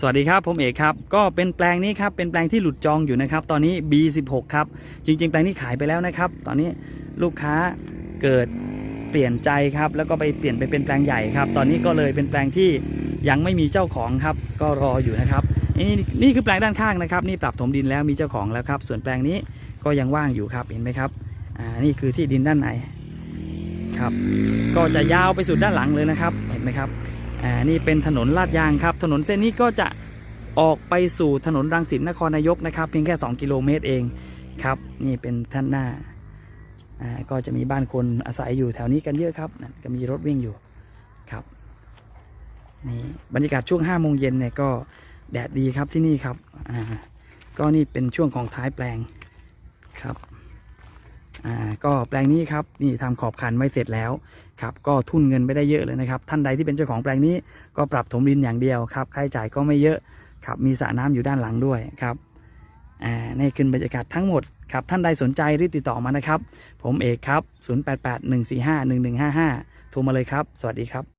สวัสดีครับผมเอกครับก็เป็นแปลงนี้ครับเป็นแปลงที่หลุดจองอยู่นะครับ ตอนนี้ B16 ครับจริง ๆ แปลงนี้ขายไปแล้วนะครับ ตอนนี้ลูกค้าเกิดเปลี่ยนใจครับ แล้วก็ไปเปลี่ยนไปเป็นแปลงใหญ่ครับ ตอนนี้ก็เลยเป็นแปลงที่ยังไม่มีเจ้าของครับ ก็รออยู่นะครับนี่นี่คือแปลงด้านข้างนะครับ นี่ปรับถมดินแล้วมีเจ้าของแล้วครับ ส่วนแปลงนี้ก็ยังว่างอยู่ครับเห็นไหมครับอ่านี่คือที่ดินด้านในครับ ก็จะยาวไปสุดด้านหลังเลยนะครับ เห็นไหมครับ อ่านี่เป็นถนนลาดยางครับ ถนนเส้นนี้ก็จะออกไปสู่ถนนรังสิตนครนายกนะครับ เพียงแค่ 2 กิโลเมตรเองครับ นี่เป็นท่านหน้าอ่าก็จะมีบ้านคนอาศัยอยู่แถวนี้กันเยอะครับก็มีรถวิ่งอยู่ครับนี่บรรยากาศช่วง5โมงเย็นเนี่ยก็แดดดีครับที่นี่ครับอ่าก็นี่เป็นช่วงของท้ายแปลงครับ อ่าก็แปลงนี้ครับนี่ทำขอบคันไม่เสร็จแล้วครับก็ทุนเงินไม่ได้เยอะเลยนะครับ ท่านใดที่เป็นเจ้าของแปลงนี้ก็ปรับถมดินอย่างเดียวครับค่าใช้จ่ายก็ไม่เยอะครับมีสระน้ำอยู่ด้านหลังด้วยครับอ่านี่คือบรรยากาศทั้งหมดครับท่านใดสนใจรีบติดต่อมานะครับ ผมเอกครับ 0881451155 โทรมาเลยครับ สวัสดีครับ